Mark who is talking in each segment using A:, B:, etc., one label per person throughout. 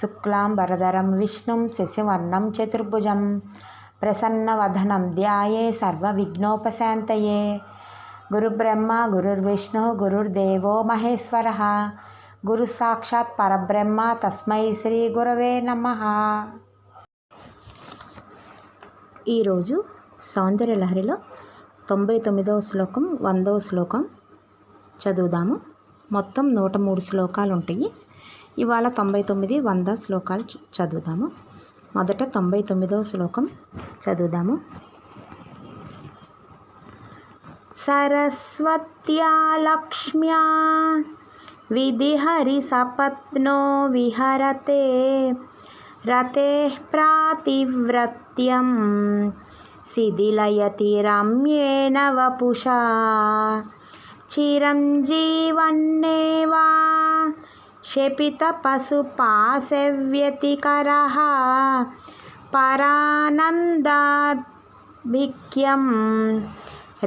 A: శుక్లాం వరదరం విష్ణుం శశివర్ణం చతుర్భుజం ప్రసన్నవదనం ధ్యాయే సర్వ విఘ్నోపశాంతయే గురుబ్రహ్మ గురుర్విష్ణు గురుర్దేవో మహేశ్వర గురు సాక్షాత్ పరబ్రహ్మ తస్మై శ్రీ గురవే నమ ఈరోజు సౌందర్యలహరిలో తొంభై తొమ్మిదవ శ్లోకం వందవ శ్లోకం చదువుదాము మొత్తం నూట మూడు శ్లోకాలు ఉంటాయి ఇవాళ తొంభై తొమ్మిది వంద శ్లోకాలు చదువుదాము మొదట తొంభై తొమ్మిదో శ్లోకం చదువుదాము సరస్వత్యా లక్ష్మ్యా విధిహరి సపత్నో విహరతే రతే ప్రాతివ్రత్యం శిథిలయతి రమ్యేణ వపుషా చిరంజీవన్నేవా శపితపశుపాశవ్యతికరः పరానందాభిఖ్యం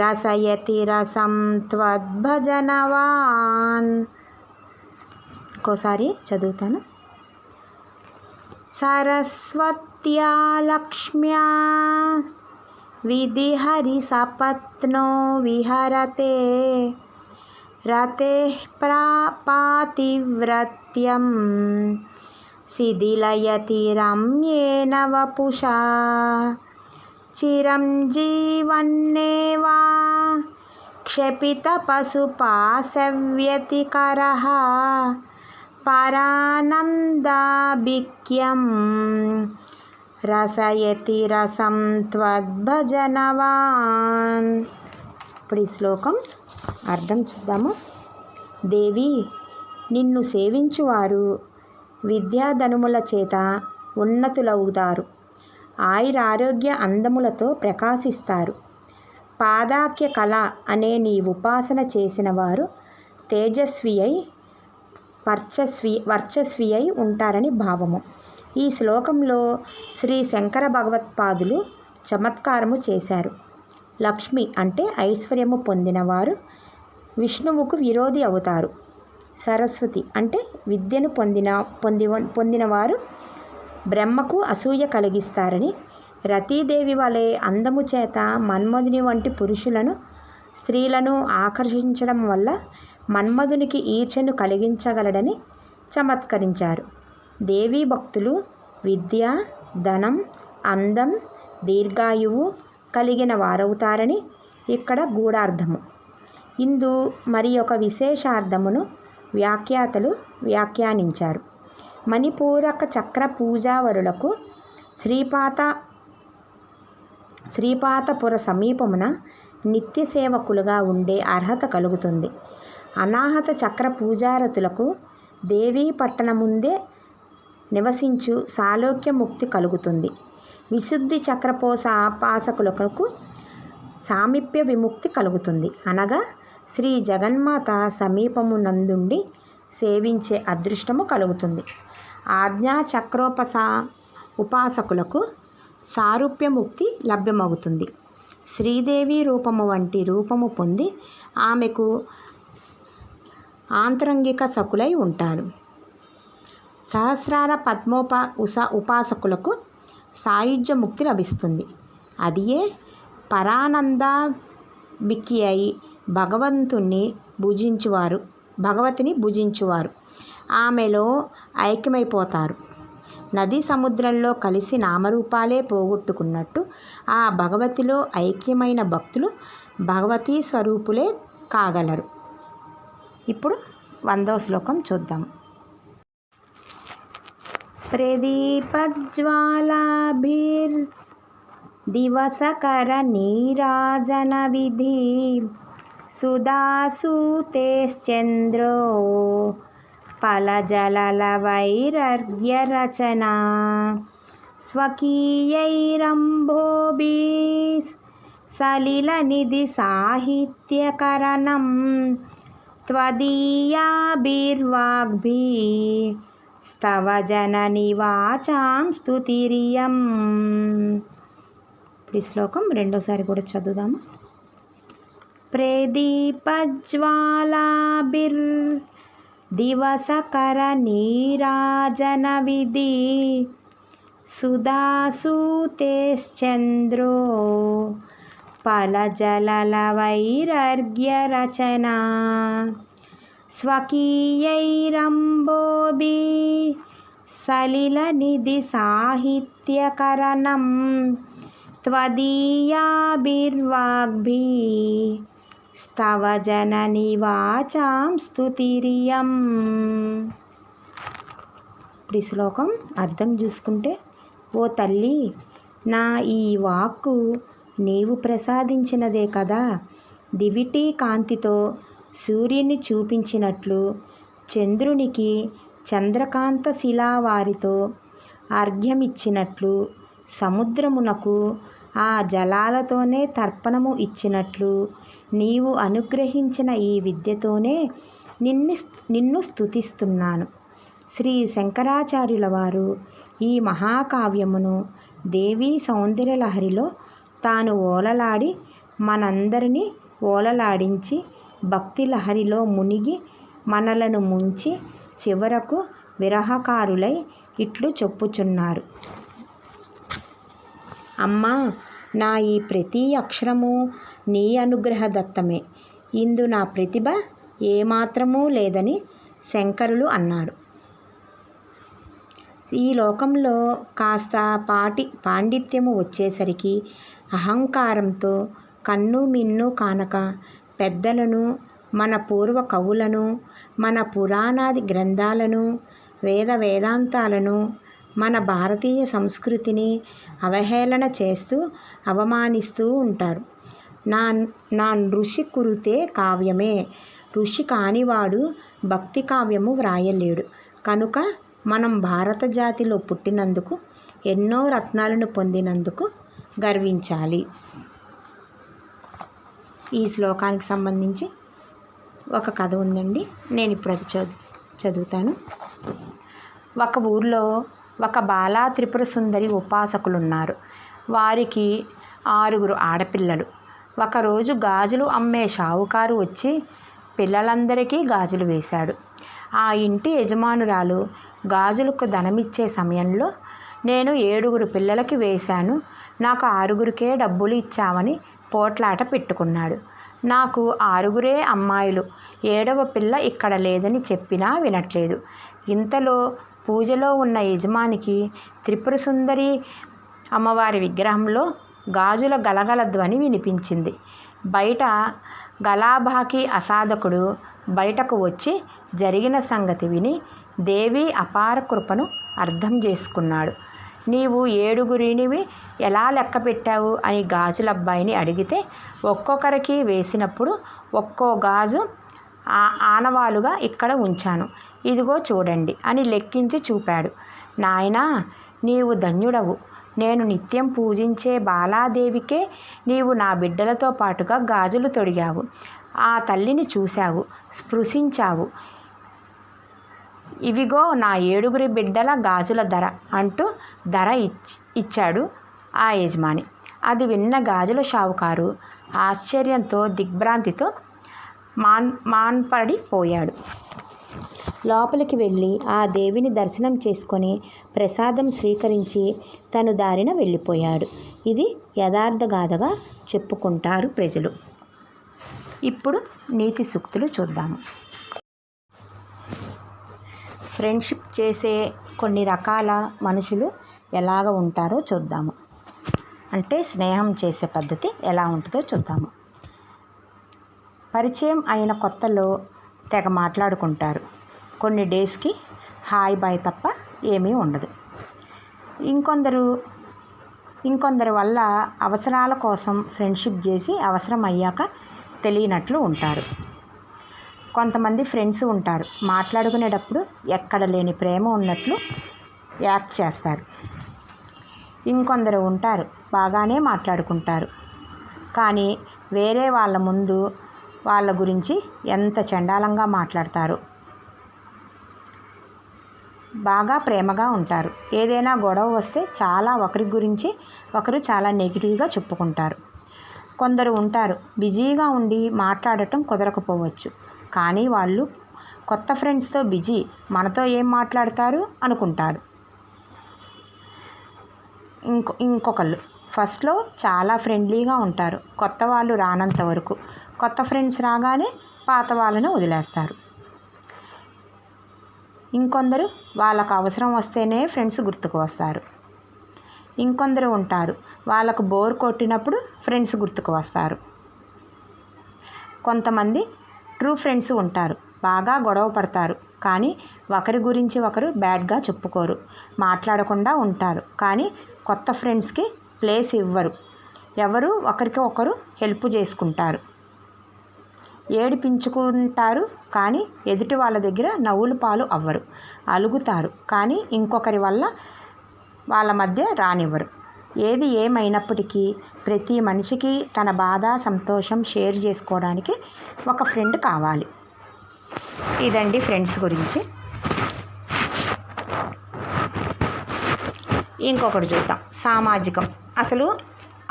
A: రసయతి రసం త్వద్భజనవాన్ ఇంకోసారి చదువుతాను సరస్వత్యా లక్ష్మ్యా విధిహరి సపత్నో విహరతే रतेः प्रापातिव्रत्यं शिथिलयति रम्येन वपुषा చిరం జీవన్నేవా క్షపితపశుపాశవ్యతికర పరానందాభిక్యం రసయతి రసం త్వద్భజనవాన్ ఇప్పుడు ఈ శ్లోకం అర్థం చూద్దాము దేవి నిన్ను సేవించువారు విద్యాధనుముల చేత ఉన్నతులవుతారు ఆయురారోగ్య అందములతో ప్రకాశిస్తారు పాదాక్య కళ అనే నీ ఉపాసన చేసిన వారు తేజస్వి అయి వర్చస్వి వర్చస్వి అయి ఉంటారని భావము ఈ శ్లోకంలో శ్రీ శంకర భగవత్పాదులు చమత్కారము చేశారు లక్ష్మి అంటే ఐశ్వర్యము పొందినవారు విష్ణువుకు విరోధి అవుతారు సరస్వతి అంటే విద్యను పొందిన పొంది పొందినవారు బ్రహ్మకు అసూయ కలిగిస్తారని రతీదేవి వలె అందము చేత మన్మధుని వంటి పురుషులను స్త్రీలను ఆకర్షించడం వల్ల మన్మధునికి ఈర్చను కలిగించగలడని చమత్కరించారు దేవీ భక్తులు విద్య ధనం అందం దీర్ఘాయువు కలిగిన వారవుతారని ఇక్కడ గూఢార్థము ఇందు మరి ఒక విశేషార్థమును వ్యాఖ్యాతలు వ్యాఖ్యానించారు మణిపూరక చక్ర పూజావరులకు శ్రీపాత శ్రీపాతపుర సమీపమున నిత్య సేవకులుగా ఉండే అర్హత కలుగుతుంది అనాహత చక్ర పూజారతులకు దేవీ ముందే నివసించు సాలోక్య ముక్తి కలుగుతుంది విశుద్ధి చక్రపోస పాసకులకు సామీప్య విముక్తి కలుగుతుంది అనగా శ్రీ జగన్మాత సమీపమునందుండి సేవించే అదృష్టము కలుగుతుంది ఆజ్ఞా చక్రోపస ఉపాసకులకు సారూప్యముక్తి లభ్యమవుతుంది శ్రీదేవి రూపము వంటి రూపము పొంది ఆమెకు ఆంతరంగిక సకులై ఉంటారు సహస్రార పద్మోప ఉస ఉపాసకులకు సాయుధ్య ముక్తి లభిస్తుంది అదియే పరానంద బిక్కి అయి భగవంతుణ్ణి భుజించువారు భగవతిని భుజించువారు ఆమెలో ఐక్యమైపోతారు నది సముద్రంలో కలిసి నామరూపాలే పోగొట్టుకున్నట్టు ఆ భగవతిలో ఐక్యమైన భక్తులు భగవతీ స్వరూపులే కాగలరు ఇప్పుడు వందో శ్లోకం చూద్దాం ప్రదీపజ్వాలాభిర్ దివసకర నీరాజన విధి సుధాసూతేశ్చంద్రో ఫలజలలవైరర్ఘ్యరచనా స్వకీయైరంభోభిస్ సలిలనిధి సాహిత్యకరణం త్వదీయాభిర్వాగ్భి స్తవ జనని వాచాం స్తుతిరియం ఇప్పుడు శ్లోకం రెండోసారి కూడా చదువుదాము ప్రదీపజ్వాలాభిర్ దివసకర నీరాజనవిధి సుధాసూతేశ్చంద్రో ఫలజలలవైరర్ఘ్యరచనా స్వకీయైరంబోభి సలిలనిధి సాహిత్యకరణం त्वदीयाभिर्वाग्भिः స్తవ జనని వాచాం స్థుతిరియం ఇప్పుడు ఈ శ్లోకం అర్థం చూసుకుంటే ఓ తల్లి నా ఈ వాక్కు నీవు ప్రసాదించినదే కదా దివిటీ కాంతితో సూర్యుని చూపించినట్లు చంద్రునికి చంద్రకాంత శిలావారితో అర్ఘ్యమిచ్చినట్లు సముద్రమునకు ఆ జలాలతోనే తర్పణము ఇచ్చినట్లు నీవు అనుగ్రహించిన ఈ విద్యతోనే నిన్ను నిన్ను స్థుతిస్తున్నాను శ్రీ శంకరాచార్యుల వారు ఈ మహాకావ్యమును దేవీ సౌందర్యలహరిలో తాను ఓలలాడి మనందరినీ ఓలలాడించి భక్తి లహరిలో మునిగి మనలను ముంచి చివరకు విరహకారులై ఇట్లు చెప్పుచున్నారు అమ్మా నా ఈ ప్రతి అక్షరము నీ అనుగ్రహ దత్తమే ఇందు నా ప్రతిభ ఏమాత్రమూ లేదని శంకరులు అన్నారు ఈ లోకంలో కాస్త పాటి పాండిత్యము వచ్చేసరికి అహంకారంతో కన్ను మిన్ను కానక పెద్దలను మన పూర్వ కవులను మన పురాణాది గ్రంథాలను వేద వేదాంతాలను మన భారతీయ సంస్కృతిని అవహేళన చేస్తూ అవమానిస్తూ ఉంటారు నా నా నృషి కురితే కావ్యమే ఋషి కానివాడు భక్తి కావ్యము వ్రాయలేడు కనుక మనం భారత జాతిలో పుట్టినందుకు ఎన్నో రత్నాలను పొందినందుకు గర్వించాలి ఈ శ్లోకానికి సంబంధించి ఒక కథ ఉందండి నేను ఇప్పుడు అది చదువు చదువుతాను ఒక ఊర్లో ఒక బాలా త్రిపుర సుందరి ఉపాసకులున్నారు వారికి ఆరుగురు ఆడపిల్లలు ఒకరోజు గాజులు అమ్మే షావుకారు వచ్చి పిల్లలందరికీ గాజులు వేశాడు ఆ ఇంటి యజమానురాలు గాజులకు ధనమిచ్చే సమయంలో నేను ఏడుగురు పిల్లలకి వేశాను నాకు ఆరుగురికే డబ్బులు ఇచ్చామని పోట్లాట పెట్టుకున్నాడు నాకు ఆరుగురే అమ్మాయిలు ఏడవ పిల్ల ఇక్కడ లేదని చెప్పినా వినట్లేదు ఇంతలో పూజలో ఉన్న యజమానికి త్రిపుర సుందరి అమ్మవారి విగ్రహంలో గాజుల గలగల ధ్వని వినిపించింది బయట గలాభాకి అసాధకుడు బయటకు వచ్చి జరిగిన సంగతి విని దేవి అపార కృపను అర్థం చేసుకున్నాడు నీవు ఏడుగురినివి ఎలా లెక్క పెట్టావు అని గాజుల అబ్బాయిని అడిగితే ఒక్కొక్కరికి వేసినప్పుడు ఒక్కో గాజు ఆనవాలుగా ఇక్కడ ఉంచాను ఇదిగో చూడండి అని లెక్కించి చూపాడు నాయనా నీవు ధన్యుడవు నేను నిత్యం పూజించే బాలాదేవికే నీవు నా బిడ్డలతో పాటుగా గాజులు తొడిగావు ఆ తల్లిని చూశావు స్పృశించావు ఇవిగో నా ఏడుగురి బిడ్డల గాజుల ధర అంటూ ధర ఇచ్ ఇచ్చాడు ఆ యజమాని అది విన్న గాజుల షావుకారు ఆశ్చర్యంతో దిగ్భ్రాంతితో మాన్ మాన్పడిపోయాడు లోపలికి వెళ్ళి ఆ దేవిని దర్శనం చేసుకొని ప్రసాదం స్వీకరించి తను దారిన వెళ్ళిపోయాడు ఇది యథార్థగాథగా చెప్పుకుంటారు ప్రజలు ఇప్పుడు నీతి సూక్తులు చూద్దాము ఫ్రెండ్షిప్ చేసే కొన్ని రకాల మనుషులు ఎలాగ ఉంటారో చూద్దాము అంటే స్నేహం చేసే పద్ధతి ఎలా ఉంటుందో చూద్దాము పరిచయం అయిన కొత్తలో తెగ మాట్లాడుకుంటారు కొన్ని డేస్కి హాయ్ బాయ్ తప్ప ఏమీ ఉండదు ఇంకొందరు ఇంకొందరి వల్ల అవసరాల కోసం ఫ్రెండ్షిప్ చేసి అవసరం అయ్యాక తెలియనట్లు ఉంటారు కొంతమంది ఫ్రెండ్స్ ఉంటారు మాట్లాడుకునేటప్పుడు ఎక్కడ లేని ప్రేమ ఉన్నట్లు యాక్ట్ చేస్తారు ఇంకొందరు ఉంటారు బాగానే మాట్లాడుకుంటారు కానీ వేరే వాళ్ళ ముందు వాళ్ళ గురించి ఎంత చండాలంగా మాట్లాడతారు బాగా ప్రేమగా ఉంటారు ఏదైనా గొడవ వస్తే చాలా ఒకరి గురించి ఒకరు చాలా నెగిటివ్గా చెప్పుకుంటారు కొందరు ఉంటారు బిజీగా ఉండి మాట్లాడటం కుదరకపోవచ్చు కానీ వాళ్ళు కొత్త ఫ్రెండ్స్తో బిజీ మనతో ఏం మాట్లాడతారు అనుకుంటారు ఇంకొ ఇంకొకళ్ళు ఫస్ట్లో చాలా ఫ్రెండ్లీగా ఉంటారు కొత్త వాళ్ళు రానంత వరకు కొత్త ఫ్రెండ్స్ రాగానే పాత వాళ్ళని వదిలేస్తారు ఇంకొందరు వాళ్ళకు అవసరం వస్తేనే ఫ్రెండ్స్ గుర్తుకు వస్తారు ఇంకొందరు ఉంటారు వాళ్ళకు బోర్ కొట్టినప్పుడు ఫ్రెండ్స్ గుర్తుకు వస్తారు కొంతమంది ట్రూ ఫ్రెండ్స్ ఉంటారు బాగా గొడవ పడతారు కానీ ఒకరి గురించి ఒకరు బ్యాడ్గా చెప్పుకోరు మాట్లాడకుండా ఉంటారు కానీ కొత్త ఫ్రెండ్స్కి ప్లేస్ ఇవ్వరు ఎవరు ఒకరికి ఒకరు హెల్ప్ చేసుకుంటారు ఏడిపించుకుంటారు కానీ ఎదుటి వాళ్ళ దగ్గర నవ్వులు పాలు అవ్వరు అలుగుతారు కానీ ఇంకొకరి వల్ల వాళ్ళ మధ్య రానివ్వరు ఏది ఏమైనప్పటికీ ప్రతి మనిషికి తన బాధ సంతోషం షేర్ చేసుకోవడానికి ఒక ఫ్రెండ్ కావాలి ఇదండి ఫ్రెండ్స్ గురించి ఇంకొకటి చూద్దాం సామాజికం అసలు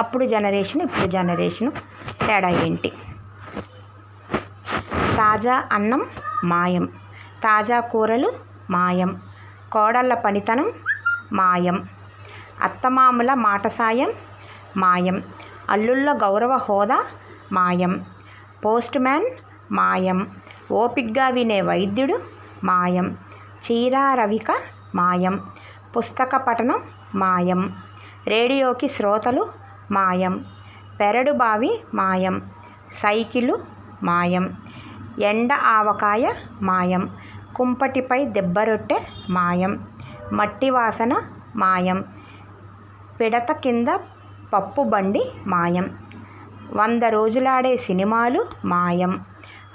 A: అప్పుడు జనరేషన్ ఇప్పుడు జనరేషను తేడా ఏంటి తాజా అన్నం మాయం తాజా కూరలు మాయం కోడళ్ళ పనితనం మాయం అత్తమాముల మాట సాయం మాయం అల్లుళ్ళ గౌరవ హోదా మాయం పోస్ట్ మ్యాన్ మాయం ఓపిగ్గా వినే వైద్యుడు మాయం చీరా రవిక మాయం పుస్తక పఠనం మాయం రేడియోకి శ్రోతలు మాయం పెరడు బావి మాయం సైకిలు మాయం ఎండ ఆవకాయ మాయం కుంపటిపై దెబ్బరొట్టె మాయం మట్టి వాసన మాయం పిడత కింద పప్పు బండి మాయం వంద రోజులాడే సినిమాలు మాయం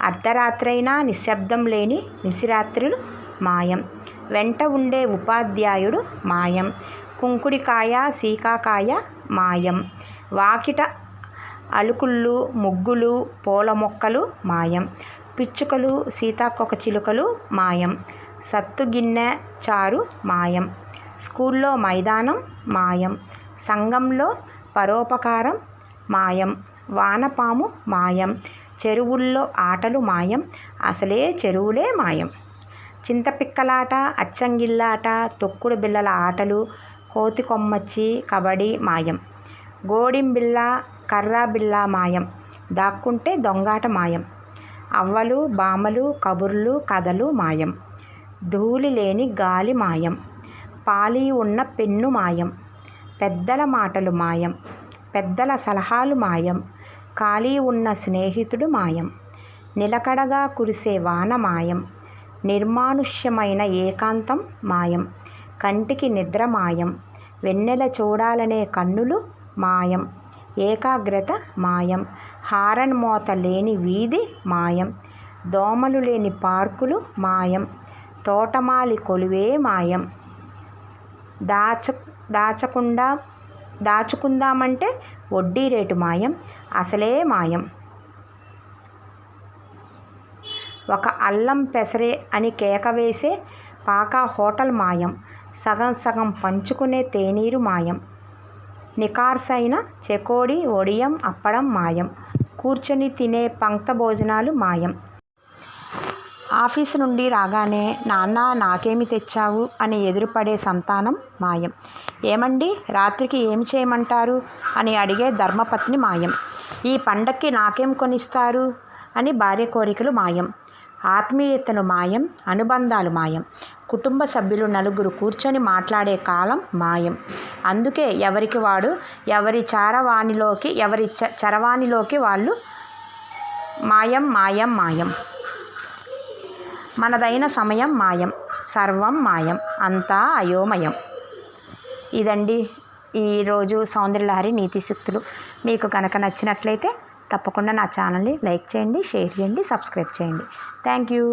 A: అర్ధరాత్రైనా నిశ్శబ్దం లేని నిశిరాత్రులు మాయం వెంట ఉండే ఉపాధ్యాయుడు మాయం కుంకుడికాయ సీకాకాయ మాయం వాకిట అలుకుళ్ళు ముగ్గులు పూల మొక్కలు మాయం పిచ్చుకలు చిలుకలు మాయం సత్తుగిన్నె చారు మాయం స్కూల్లో మైదానం మాయం సంఘంలో పరోపకారం మాయం వానపాము మాయం చెరువుల్లో ఆటలు మాయం అసలే చెరువులే మాయం చింతపిక్కలాట అచ్చంగిల్లాట తొక్కుడు బిళ్ళల ఆటలు కోతి కొమ్మచ్చి కబడి మాయం గోడింబిళ్ళ కర్రాబిల్ల మాయం దాక్కుంటే దొంగాట మాయం అవ్వలు బామలు కబుర్లు కథలు మాయం ధూళి లేని గాలి మాయం పాలి ఉన్న పెన్ను మాయం పెద్దల మాటలు మాయం పెద్దల సలహాలు మాయం ఖాళీ ఉన్న స్నేహితుడు మాయం నిలకడగా కురిసే వాన మాయం నిర్మానుష్యమైన ఏకాంతం మాయం కంటికి నిద్ర మాయం వెన్నెల చూడాలనే కన్నులు మాయం ఏకాగ్రత మాయం హారన్ మోత లేని వీధి మాయం దోమలు లేని పార్కులు మాయం తోటమాలి కొలువే మాయం దాచ దాచకుండా దాచుకుందామంటే వడ్డీ రేటు మాయం అసలే మాయం ఒక అల్లం పెసరే అని కేక వేసే పాకా హోటల్ మాయం సగం సగం పంచుకునే తేనీరు మాయం నికార్సైన చెకోడి ఒడియం అప్పడం మాయం కూర్చొని తినే పంక్త భోజనాలు మాయం ఆఫీసు నుండి రాగానే నాన్న నాకేమి తెచ్చావు అని ఎదురుపడే సంతానం మాయం ఏమండి రాత్రికి ఏమి చేయమంటారు అని అడిగే ధర్మపత్ని మాయం ఈ పండక్కి నాకేం కొనిస్తారు అని భార్య కోరికలు మాయం ఆత్మీయతను మాయం అనుబంధాలు మాయం కుటుంబ సభ్యులు నలుగురు కూర్చొని మాట్లాడే కాలం మాయం అందుకే ఎవరికి వాడు ఎవరి చారవాణిలోకి ఎవరి చ చరవాణిలోకి వాళ్ళు మాయం మాయం మాయం మనదైన సమయం మాయం సర్వం మాయం అంతా అయోమయం ఇదండి ఈరోజు సౌందర్యలహరి నీతి మీకు కనుక నచ్చినట్లయితే తప్పకుండా నా ఛానల్ని లైక్ చేయండి షేర్ చేయండి సబ్స్క్రైబ్ చేయండి థ్యాంక్ యూ